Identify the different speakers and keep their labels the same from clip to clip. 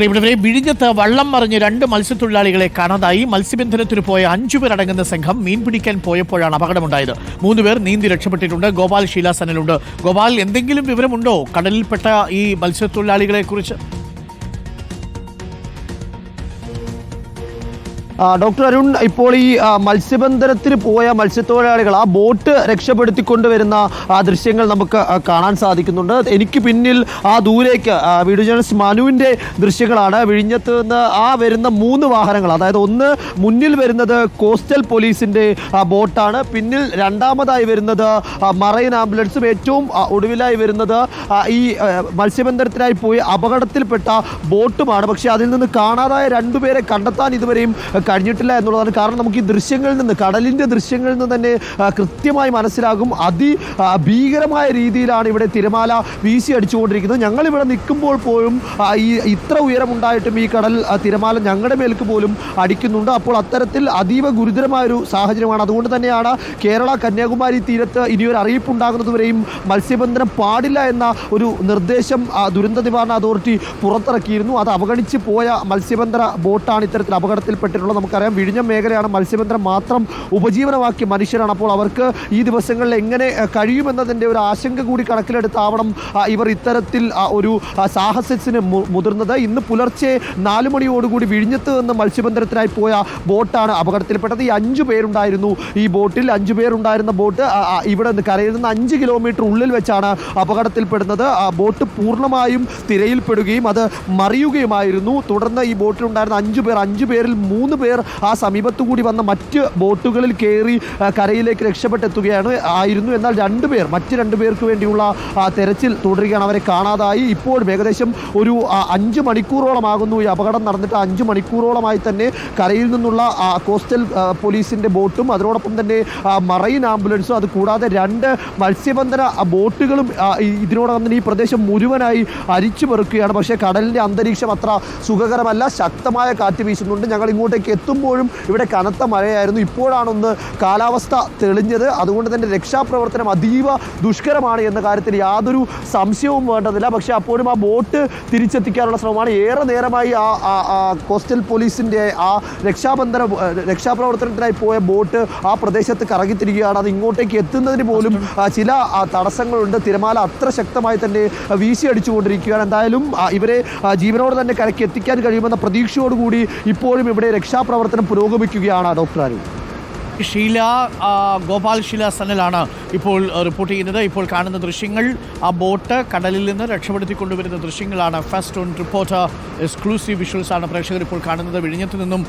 Speaker 1: പ്രിയപ്പെട്ടവരെ വിഴിഞ്ഞത്ത് വള്ളം മറിഞ്ഞ് രണ്ട് മത്സ്യത്തൊഴിലാളികളെ കാണാതായി. മത്സ്യബന്ധനത്തിന് പോയ അഞ്ചുപേരടങ്ങുന്ന സംഘം മീൻ പിടിക്കാൻ പോയപ്പോഴാണ് അപകടമുണ്ടായത്. മൂന്നുപേർ നീന്തി രക്ഷപ്പെട്ടിട്ടുണ്ട്. ഗോപാൽ ശീലാസനിലുണ്ട് ഗോപാൽ എന്തെങ്കിലും വിവരമുണ്ടോ? കടലിൽപ്പെട്ട ഈ മത്സ്യത്തൊഴിലാളികളെ കുറിച്ച്
Speaker 2: ഡോക്ടർ അരുൺ ഇപ്പോൾ ഈ മത്സ്യബന്ധനത്തിന് പോയ മത്സ്യത്തൊഴിലാളികൾ ആ ബോട്ട് രക്ഷപ്പെടുത്തിക്കൊണ്ടുവരുന്ന ആ ദൃശ്യങ്ങൾ നമുക്ക് കാണാൻ സാധിക്കുന്നുണ്ട്. എനിക്ക് പിന്നിൽ ആ ദൂരേക്ക് വീഡിയോ ജേർണലിസ്റ്റ് മനുവിന്റെ ദൃശ്യങ്ങളാണ്. വിഴിഞ്ഞത്ത് നിന്ന് ആ വരുന്ന മൂന്ന് വാഹനങ്ങൾ അതായത് ഒന്ന് മുന്നിൽ വരുന്നത് കോസ്റ്റൽ പോലീസിന്റെ ബോട്ടാണ്. പിന്നിൽ രണ്ടാമതായി വരുന്നത് മറൈൻ ആംബുലൻസും. ഏറ്റവും ഒടുവിലായി വരുന്നത് ഈ മത്സ്യബന്ധനത്തിനായി പോയി അപകടത്തിൽപ്പെട്ട ബോട്ടുമാണ്. പക്ഷേ അതിൽ നിന്ന് കാണാതായ രണ്ടുപേരെ കണ്ടെത്താൻ ഇതുവരെയും കഴിഞ്ഞിട്ടില്ല എന്നുള്ളതാണ് കാരണം നമുക്ക് ഈ ദൃശ്യങ്ങളിൽ നിന്ന് കടലിന്റെ ദൃശ്യങ്ങളിൽ നിന്ന് തന്നെ കൃത്യമായി മനസ്സിലാകും. അതി ഭീകരമായ രീതിയിലാണ് ഇവിടെ തിരമാല വീശി അടിച്ചുകൊണ്ടിരിക്കുന്നത്. ഞങ്ങളിവിടെ നിൽക്കുമ്പോൾ പോലും ഈ ഇത്ര ഉയരമുണ്ടായിട്ടും ഈ കടൽ തിരമാല ഞങ്ങളുടെ മേൽക്ക് പോലും അടിക്കുന്നുണ്ട്. അപ്പോൾ അത്തരത്തിൽ അതീവ ഗുരുതരമായ ഒരു സാഹചര്യമാണ്. അതുകൊണ്ട് തന്നെയാണ് കേരള കന്യാകുമാരി തീരത്ത് ഇനിയൊരു അറിയിപ്പ് ഉണ്ടാകുന്നതുവരെയും മത്സ്യബന്ധനം പാടില്ല എന്ന ഒരു നിർദ്ദേശം ദുരന്ത നിവാരണ അതോറിറ്റി പുറത്തിറക്കിയിരുന്നു. അത് അവഗണിച്ച് പോയ മത്സ്യബന്ധന ബോട്ടാണ് ഇത്തരത്തിൽ അപകടത്തിൽപ്പെട്ടിട്ടുള്ളത്. നമുക്കറിയാം. വിഴിഞ്ഞം മേഖലയാണ് മത്സ്യബന്ധനം മാത്രം ഉപജീവനമാക്കിയ മനുഷ്യരാണ്. അപ്പോൾ അവർക്ക് ഈ ദിവസങ്ങളിൽ എങ്ങനെ കഴിയുമെന്നതിന്റെ ഒരു ആശങ്ക കൂടി കണക്കിലെടുത്താവണം ഇവർ ഇത്തരത്തിൽ ഒരു സാഹസത്തിന് മുതിർന്നത്. ഇന്ന് പുലർച്ചെ നാല് മണിയോടുകൂടി വിഴിഞ്ഞത്ത് നിന്ന് മത്സ്യബന്ധനത്തിനായി പോയ ബോട്ടാണ് അപകടത്തിൽപ്പെട്ടത്. ഈ അഞ്ചു പേരുണ്ടായിരുന്നു ഈ ബോട്ടിൽ. അഞ്ചു പേരുണ്ടായിരുന്ന ബോട്ട് ഇവിടെ നിന്ന് കരയിൽ നിന്ന് അഞ്ച് കിലോമീറ്റർ ഉള്ളിൽ വെച്ചാണ് അപകടത്തിൽപ്പെടുന്നത്. ആ ബോട്ട് പൂർണമായും തിരയിൽപ്പെടുകയും അത് മറിയുകയുമായിരുന്നു. തുടർന്ന് ഈ ബോട്ടിലുണ്ടായിരുന്ന അഞ്ചു പേർ അഞ്ചു പേരിൽ മൂന്ന് പേർ ആ സമീപത്തു കൂടി വന്ന മറ്റ് ബോട്ടുകളിൽ കയറി കരയിലേക്ക് രക്ഷപ്പെട്ടെത്തുകയാണ് ആയിരുന്നു. എന്നാൽ രണ്ട് പേർ മറ്റ് രണ്ട് പേർക്ക് വേണ്ടിയുള്ള തെരച്ചിൽ തുടരുകയാണ്. അവരെ കാണാതായി. ഇപ്പോഴും ഏകദേശം ഒരു അഞ്ച് മണിക്കൂറോളമാകുന്നു. ഈ അപകടം നടന്നിട്ട് അഞ്ച് മണിക്കൂറോളമായി തന്നെ കരയിൽ നിന്നുള്ള കോസ്റ്റൽ പോലീസിന്റെ ബോട്ടും അതിനോടൊപ്പം തന്നെ മറൈൻ ആംബുലൻസും അത് കൂടാതെ രണ്ട് മത്സ്യബന്ധന ബോട്ടുകളും ഇതിനോടൊപ്പം തന്നെ ഈ പ്രദേശം മുഴുവനായി അരിച്ചു പെറുക്കുകയാണ്. പക്ഷേ കടലിന്റെ അന്തരീക്ഷം അത്ര സുഖകരമല്ല. ശക്തമായ കാറ്റ് വീശുന്നുണ്ട്. ഞങ്ങൾ ഇങ്ങോട്ടേക്ക് എത്തുമ്പോഴും ഇവിടെ കനത്ത മഴയായിരുന്നു. ഇപ്പോഴാണൊന്ന് കാലാവസ്ഥ തെളിഞ്ഞത്. അതുകൊണ്ട് തന്നെ രക്ഷാപ്രവർത്തനം അതീവ ദുഷ്കരമാണ് എന്ന കാര്യത്തിൽ യാതൊരു സംശയവും വേണ്ടതില്ല. പക്ഷേ അപ്പോഴും ആ ബോട്ട് തിരിച്ചെത്തിക്കാനുള്ള ശ്രമമാണ്. ഏറെ നേരമായി ആ കോസ്റ്റൽ പോലീസിന്റെ ആ രക്ഷാബന്ധന രക്ഷാപ്രവർത്തനത്തിനായി പോയ ബോട്ട് ആ പ്രദേശത്ത് കറങ്ങിത്തിരിക്കുകയാണ്. അത് ഇങ്ങോട്ടേക്ക് എത്തുന്നതിന് പോലും ചില തടസ്സങ്ങളുണ്ട്. തിരമാല അത്ര ശക്തമായി തന്നെ വീശി അടിച്ചുകൊണ്ടിരിക്കുകയാണ്. എന്തായാലും ഇവരെ ജീവനോട് തന്നെ കരയ്ക്ക് എത്തിക്കാൻ കഴിയുമെന്ന പ്രതീക്ഷയോടുകൂടി ഇപ്പോഴും ഇവിടെ രക്ഷാപ്രവർത്തനം പുരോഗമിക്കുകയാണ് ഡോക്ടർ അരുൺ.
Speaker 1: ഷീല ഗോപാൽ ഷീല സനലാണ് ഇപ്പോൾ റിപ്പോർട്ട് ചെയ്യുന്നത്. ഇപ്പോൾ കാണുന്ന ദൃശ്യങ്ങൾ ആ ബോട്ട് കടലിൽ നിന്ന് രക്ഷപ്പെടുത്തി കൊണ്ടുവരുന്ന ദൃശ്യങ്ങളാണ്. First on report exclusive visuals ആണ് പ്രേക്ഷകർ ഇപ്പോൾ കാണുന്നത്. വിഴിഞ്ഞത്ത് നിന്നും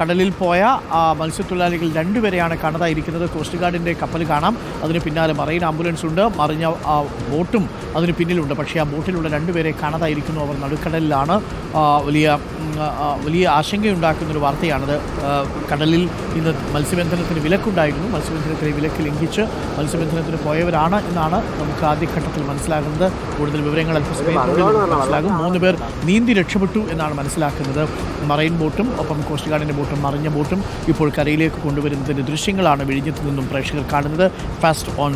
Speaker 1: കടലിൽ പോയ മത്സ്യത്തൊഴിലാളികൾ രണ്ടുപേരെയാണ് കാണാതായിരിക്കുന്നത്. കോസ്റ്റ് ഗാർഡിന്റെ കപ്പൽ കാണാം. അതിന് പിന്നാലെ മറൈൻ ആംബുലൻസ് ഉണ്ട്. മറിഞ്ഞ ആ ബോട്ടും അതിന് പിന്നിലുണ്ട്. പക്ഷേ ആ ബോട്ടിലുള്ള രണ്ടുപേരെ കാണാതായിരിക്കുന്നു. അവർ നടുക്കടലിലാണ്. വലിയ വലിയ ആശങ്കയുണ്ടാക്കുന്നൊരു വാർത്തയാണത്. കടലിൽ ഇന്ന് മത്സ്യബന്ധനത്തിന് വിലക്കുണ്ടായിരുന്നു. മത്സ്യബന്ധനത്തിലെ വിലക്ക് ലംഘിച്ച് മത്സ്യബന്ധനത്തിന് പോയവരാണ് എന്നാണ് നമുക്ക് ആദ്യഘട്ടത്തിൽ മനസ്സിലാകുന്നത്. കൂടുതൽ വിവരങ്ങൾ മനസ്സിലാകും. മൂന്ന് പേർ നീന്തി രക്ഷപ്പെട്ടു എന്നാണ് മനസ്സിലാക്കുന്നത്. മറൈൻ ബോട്ടും ഒപ്പം കോസ്റ്റ് ഗാർഡിന്റെ ബോട്ടും മറിഞ്ഞ ബോട്ടും ഇപ്പോൾ കരയിലേക്ക് കൊണ്ടുവരുന്നതിന്റെ ദൃശ്യങ്ങളാണ് വിഴിഞ്ഞത്തു നിന്നും പ്രേക്ഷകർ കാണുന്നത്. Fast on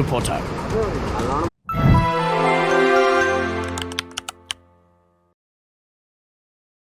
Speaker 1: reporter